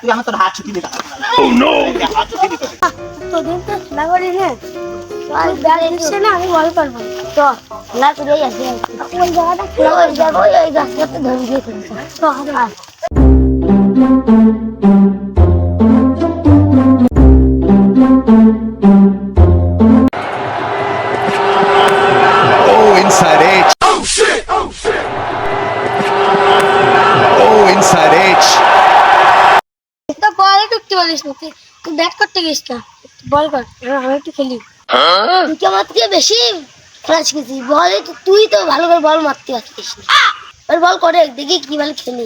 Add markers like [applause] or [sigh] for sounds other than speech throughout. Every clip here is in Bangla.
তুই আমার তোর হাত ছুটি ছুটি দিবি তোদের তো খেলা করি নে আমি বল পারব তো খেলা করেই আসি ওই জায়গাটা খেলা করে যাব ওই গাছটাতে ধরে দিয়ে খেলছে পারিস না তুই ব্যাট করতে গেছিস না? বল কর। আমি একটু খেলি। তুই কি আমার থেকে বেশি খেলা শিখেছিস? বলে তুই তো ভালো করে বল মারতে পারতিস না। বল করে দেখি কি ভালো খেলি।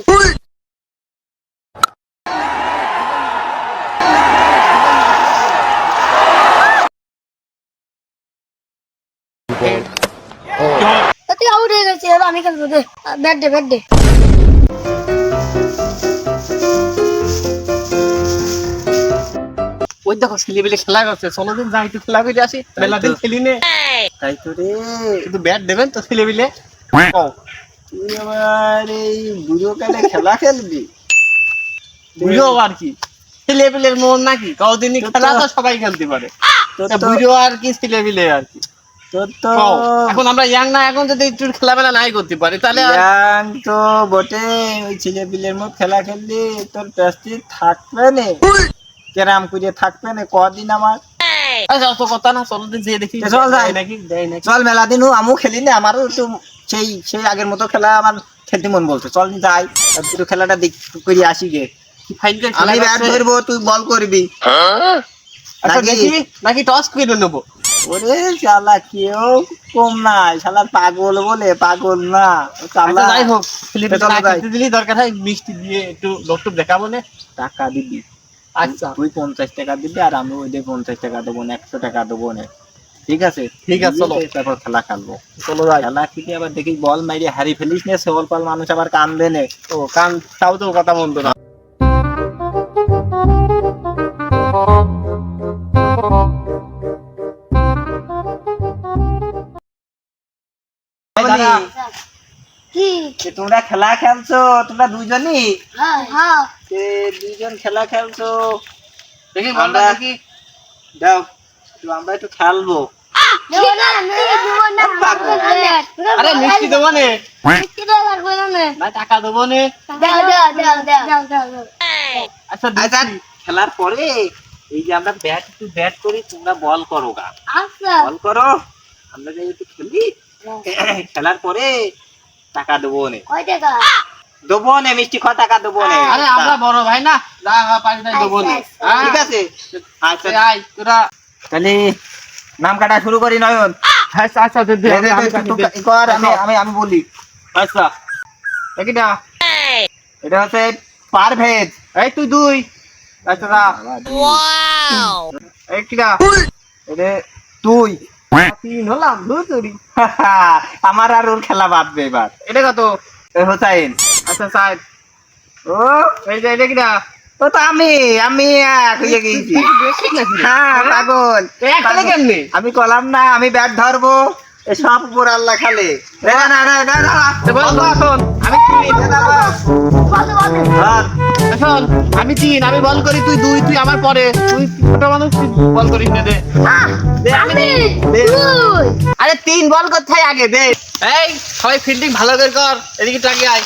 তুই আউট হয়ে গেছিস আমি খেলব দে। ব্যাট দে ব্যাট দে। ওই দেখো ছেলেবেলে খেলা করছে। চলো দিন যাই একটু খেলা করে আসি। বেলা দিন খেলি নে। তাই তো রে। কিন্তু ব্যাট দেবেন তো ছেলেবেলে তুই আবার এই বুড়ো কালে খেলা খেলবি? বুঝো আর কি? ছেলেবেলের মন নাকি? কদিনই খেলা তো সবাই খেলতে পারে। তোর তা তো বুঝো আর কি ছেলেবেলে আর কি? তোর তো এখন আমরা ইয়াং না এখন যদি একটু খেলাবেলা নাই করতে পারি তাহলে ইয়াং তো বটে। ওই ছেলে পিলের মত খেলা খেললি তোর প্যাস্টি থাকবে না। কেরাম করে থাকবে না কদিন আমার? কথা না চলো দিন দেখি চল যাই। নাকি চল মেলা দিন আমু খেলি না আমারও একটু সেই সেই আগের মতো খেলা আমার খেলতে মন বলছে। চল নি যাই খেলাটা দেখ করে আসি গে। আমি ব্যাট ধরবো তুই বল করবি। আচ্ছা নাকি? টস করে নেব। ওরে শালা কেউ কম নাই শালা পাগল বলে পাগল না। শালা। আচ্ছা যাই। হোক দিলি দরকার হয় মিষ্টি দিয়ে একটু দেখাবো না। টাকা দিবি। আচ্ছা। তুই পঞ্চাশ টাকা দিবি আর আমি ওই দিয়ে পঞ্চাশ টাকা দেবো না একশো টাকা দেবো না। ঠিক আছে? ঠিক আছে, চলো। তারপর খেলা খেলব। চলো যাই। খেলা খেলে আবার দেখি বল মাইরে হারি ফেলিস না সেবল পাল মানুষ আবার কান দেনে ও কান তাও তো কথা মন্দ না। যে তোমরা খেলা খেলছো তোমরা দুইজনই হ্যাঁ হ্যাঁ যে দুইজন খেলা খেলছো দেখি বলটা দেখি দাও একটু আমরা একটু খেলব দেবো না দেবো না পাগল। আরে মিষ্টি দেবো নে মিষ্টি দেবো লাগবে না নে। না টাকা দেবো নে দাও দাও দাও দাও দাও দাও আচ্ছা আচ্ছা খেলার পরে এই যে আমরা ব্যাট একটু ব্যাট করি তোমরা বল করো গা আচ্ছা বল করো আমরা যাই একটু খেলি খেলার পরে টাকা দেবো নে। কয় টাকা? দেবো নে মিষ্টি খাওয়া টাকা দেবো নে। আরে আমরা বড় ভাই না। যা পারি তাই দেবো নে। হ্যাঁ? ঠিক আছে। আচ্ছা। আয় তোরা তাহলে নাম কাটা শুরু করি নয়ন। আচ্ছা আচ্ছা দে, দে, দে, দে, আমি আমি আমি আমি বলি। আচ্ছা। দেখি না। এটা হচ্ছে পারভেজ এই তুই দুই। আচ্ছা যা। এই কিরা এটা তুই। তিন হলাম আমার আর ওর খেলা এবার। এটা কত? হোসাইন। আচ্ছা সাইড ও এই যে এটা ও তো আমি আমি এক হয়ে হ্যাঁ? পাগল। খেলে কেমনে? আমি কলাম না আমি ব্যাট ধরবো। সব উপর আল্লাহ খালে। না না না না আমি এখন আমি তিন আমি বল করি তুই দুই তুই আমার পরে। তুই ছোট মানুষ তুই বল করিস না দে। আরে তিন বল হয় আগে দে। এই সবাই ফিল্ডিং ভালো করে কর এদিকে টাকে আয়।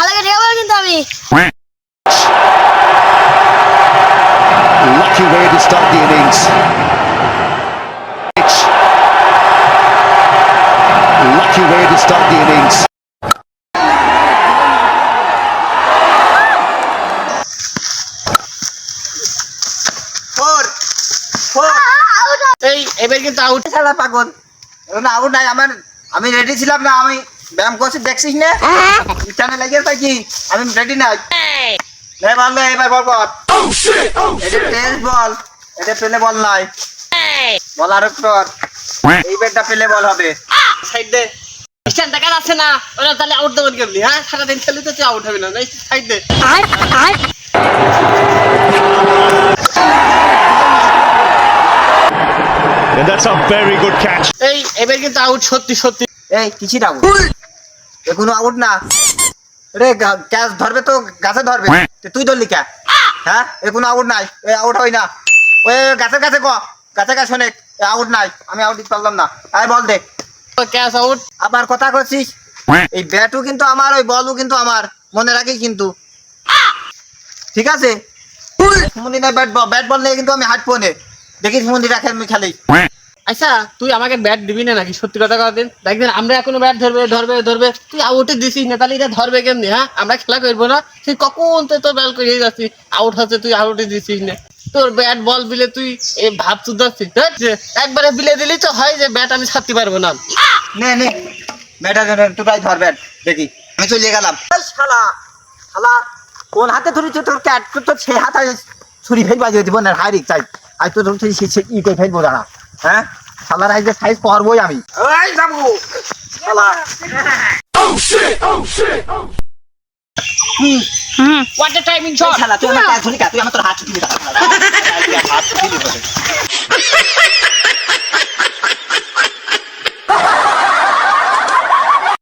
ভালো করে কিন্তু আমি। Lucky way to start the innings. Edge. Lucky way to start the innings. Four four এই এবার কিন্তু আউট শালা পাগল। এখন আউট নাই আমার আমি রেডি ছিলাম না আমি ব্যায়াম করছি দেখছিস না? ইচ্ছানে লেগে থাকি আমি রেডি নাই। নে বল এবার বল কর। এটা টেস্ট বল এটা পেলে বল নাই। বল আরও কর। এই ব্যাটটা পেলে বল হবে। সাইড দে। স্ট্যান্ড দেখা যাচ্ছে না। ওরা তাহলে আউট দেবেন কেমনি হ্যাঁ? সারাদিন খেলে তো আউট হবে না। সাইড দে। That's a very good catch. এই এবার কিন্তু আউট সত্যি সত্যি। এই কিসির আউট এ কোনো আউট না। রে ক্যাচ ধরবে তো গাছে ধরবে। তুই ধরলি কে? হ্যাঁ? এ কোনো আউট নাই। এ আউট হয় না। ওই গাছের কাছে ক? গাছে কাছে শোনে আউট নাই। আমি আউট দিতে পারলাম না। আয় বল দে। ক্যাচ আউট আবার কথা করছিস এই ব্যাটও কিন্তু আমার ওই বলও কিন্তু আমার। মনে রাখিস কিন্তু। ঠিক আছে? মন্দির ব্যাট বল ব্যাট বল নিয়ে কিন্তু আমি হাঁটবো নে। দেখিস মন্দির রাখে আমি খেলি। আচ্ছা তুই আমাকে ব্যাট দিবি না নাকি? সত্যি কথা কথা দিন। দেখবেন আমরা এখনও ব্যাট ধরবে ধরবে ধরবে। তুই আউটে দিছিস না, তাহলে এটা ধরবে কেমনি হ্যাঁ? আমরা খেলা করব না। তুই কখন তো তোর ব্যাল করে যাচ্ছিস? আউট হচ্ছে, তুই আউটে দিছিস না। তোর ব্যাট বল বিলে তুই এই ভাব তুদাচ্ছিস একবারে বিলে দিলি তো হয় যে ব্যাট আমি ছাড়তে পারব না। নে নে। ব্যাটার দুটাই ধর ব্যাট দেখি। আমি চলে গেলাম। শালা শালা, কোন হাতে ধরেছ তোর ক্যাট তোর তো সে হাতে ছুরি ফেল বাজিয়ে দিব না হাইরি চাই আজ তো ধরছি, সে ই করে ফেলব, দাঁড়া। হ্যাঁ? শালার আজকে সাইজ করবই আমি। এই যাব শালা। ও shit oh shit oh hmm hmm what a timing shot শালা তুই আমার কাজ ধরে তোর হাত ছুটিয়ে দাও [laughs] হাত ছুটিয়ে দাও